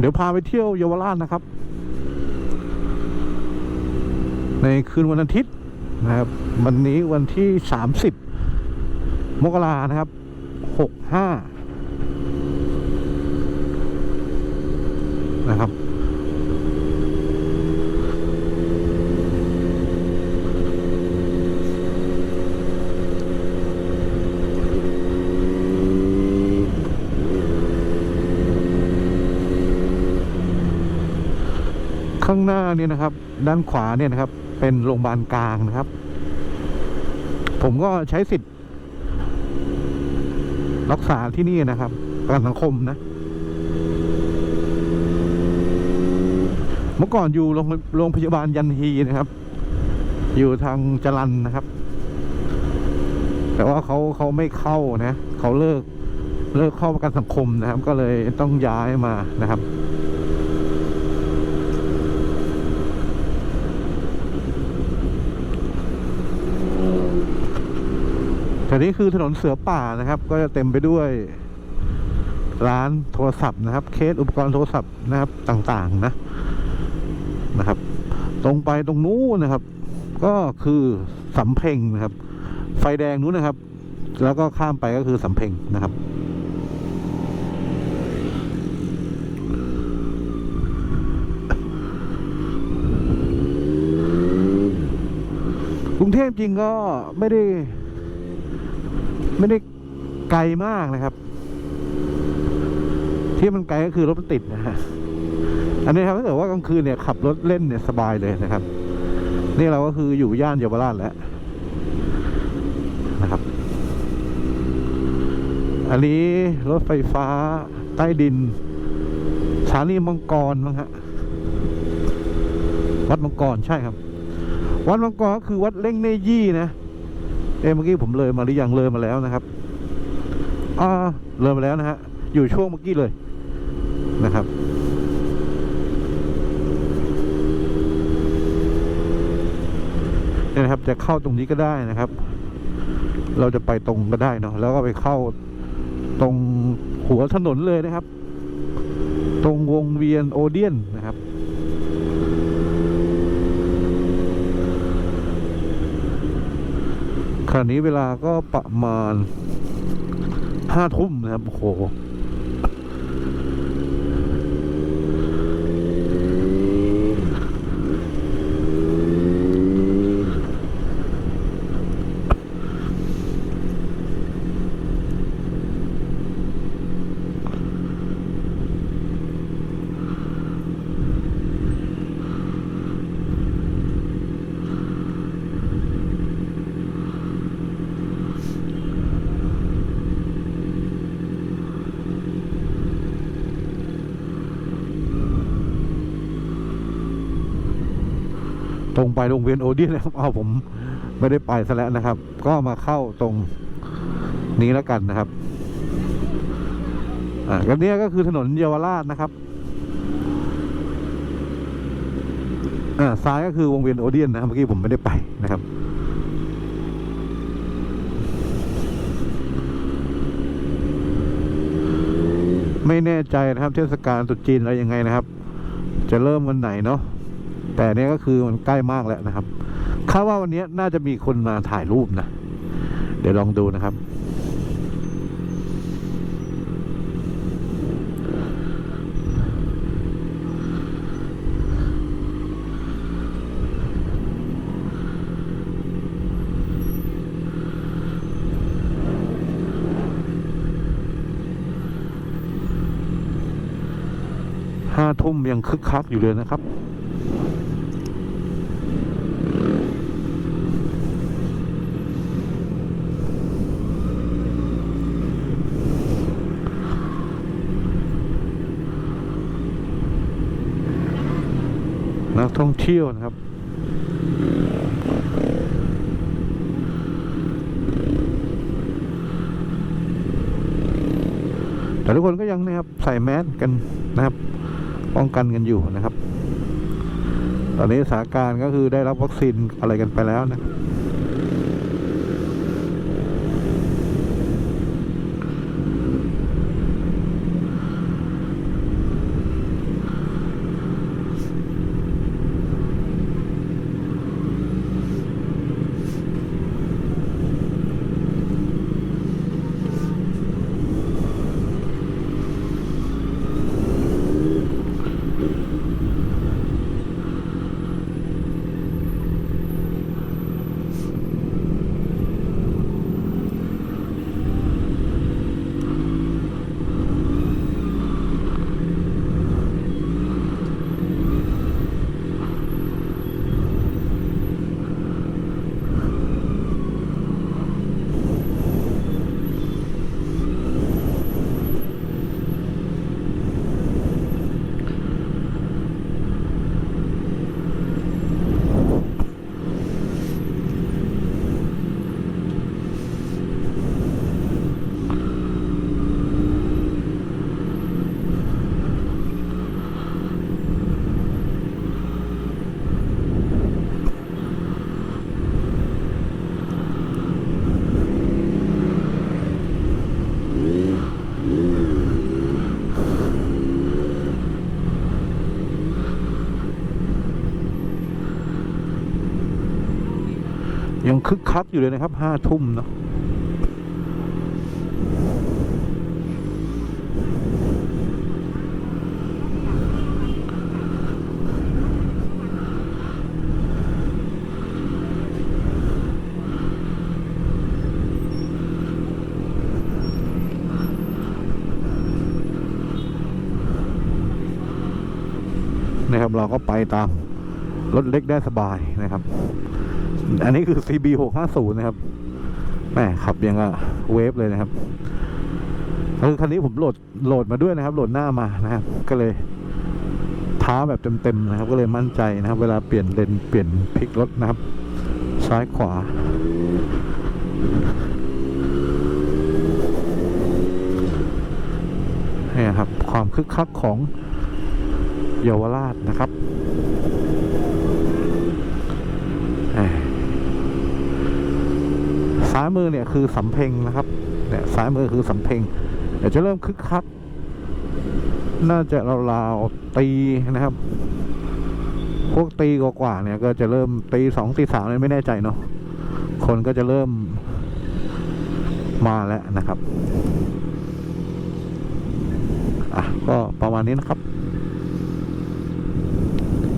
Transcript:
เดี๋ยวพาไปเที่ยวเยาวราชนะครับ ในคืนวันอาทิตย์นะครับ วันนี้วันที่ 30 มกรานะครับ 65 ข้างหน้าเนี่ยนะครับ ด้านขวาเนี่ยนะครับ เป็นโรงพยาบาลกลางนะครับ ผมก็ใช้สิทธิ์ รักษาที่นี่นะครับประกันสังคมนะ เมื่อก่อนอยู่โรงงพยาบาลยันฮีนะครับ อยู่ทางจรันนะครับ แต่ว่าเขาเขาไม่เข้านะเขาเลิกเลิกเข้าประกันสังคมนะครับ ก็เลยต้องย้ายมานะครับ แต่นี้คือถนนเสือป่านะครับ ก็จะเต็มไปด้วยร้านโทรศัพท์นะครับ เคสอุปกรณ์โทรศัพท์นะครับต่างๆนะนะครับ ตรงไปตรงนู้นนะครับ ก็คือสำเพ็งนะครับ ไฟแดงนู้นนะครับ แล้วก็ข้ามไปก็คือสำเพ็งนะครับกรุงเทพจริงก็ไม่ได้ ไม่ได้ไกลมากนะครับ ที่มันไกลก็คือรถมันติดนะฮะอันนี้ครับถ้าเกิดว่ากลางคืนเนี่ยขับรถเล่นเนี่ยสบายเลยนะครับ นี่เราก็คืออยู่ย่านเยาวราชแล้วนะครับ อันนี้รถไฟฟ้าใต้ดินสถานีมังกรมั้งฮะวัดมังกรใช่ครับ วัดมังกรก็คือวัดเล่งเนยี่นะ เอ้เมื่อกี้ผมเลยมาหรือยังเลยมาแล้วนะครับอ่าเลยมาแล้วนะฮะอยู่ช่วงเมื่อกี้เลยนะครับเนี่ยนะครับจะเข้าตรงนี้ก็ได้นะครับ เราจะไปตรงก็ได้เนาะแล้วก็ไปเข้าตรงหัวถนนเลยนะครับ ตรงวงเวียนโอเดียนนะครับ ขณะนี้เวลาก็ประมาณห้าทุ่มนะครับโอ้โห งไปโรงเวียนโอเดียนนะครับเอาผมไม่ได้ไปซะแล้วนะครับ ก็มาเข้าตรงนี้แล้วกันนะครับอ่ากันเนี้ยก็คือถนนเยาวราชนะครับอ่าซ้ายก็คือวงเวียนโอเดียนนะครับเมื่อกี้ผมไม่ได้ไปนะครับไม่แน่ใจนะครับเทศกาลตรุษจีนอะไรยังไงนะครับ จะเริ่มวันไหนเนาะ แต่เนี้ยก็คือมันใกล้มากแล้วนะครับคาดว่าวันนี้น่าจะมีคนมาถ่ายรูปนะ เดี๋ยวลองดูนะครับห้าทุ่มยังคึกคักอยู่เลยนะครับ นักท่องเที่ยวนะครับแต่ทุกคนก็ยังนะครับใส่แมสกันนะครับ ป้องกันกันอยู่นะครับ ตอนนี้สถานการณ์ก็คือได้รับวัคซีนอะไรกันไปแล้วนะ ยังคึกคักอยู่เลยนะครับห้าทุ่มเนาะนะครับเราก็ไปตามรถเล็กได้สบายนะครับ อันนี้คือ CB 6 5 0นะครับแหมขับยังกับเวฟเลยนะครับคือคันนี้ผมโหลดโหลดมาด้วยนะครับ โหลดหน้ามานะครับ ก็เลยท้าแบบเต็มๆนะครับ ก็เลยมั่นใจนะครับ เวลาเปลี่ยนเลนเปลี่ยนพลิกรถนะครับ ซ้ายขวา เนี่ยครับ ความคึกคักของเยาวราชนะครับแหม ซ้ายมือเนี่ยคือสำเพ็งนะครับเนี่ยซ้ายมือคือสำเพ็งเดี๋ยวจะเริ่มคึกคัก น่าจะราวๆตีนะครับ พวกตีกว่าๆเนี่ย ก็จะเริ่มตีสองตีสามเนี่ยไม่แน่ใจเนาะคนก็จะเริ่มมาแล้วนะครับ อะ ก็ประมาณนี้นะครับ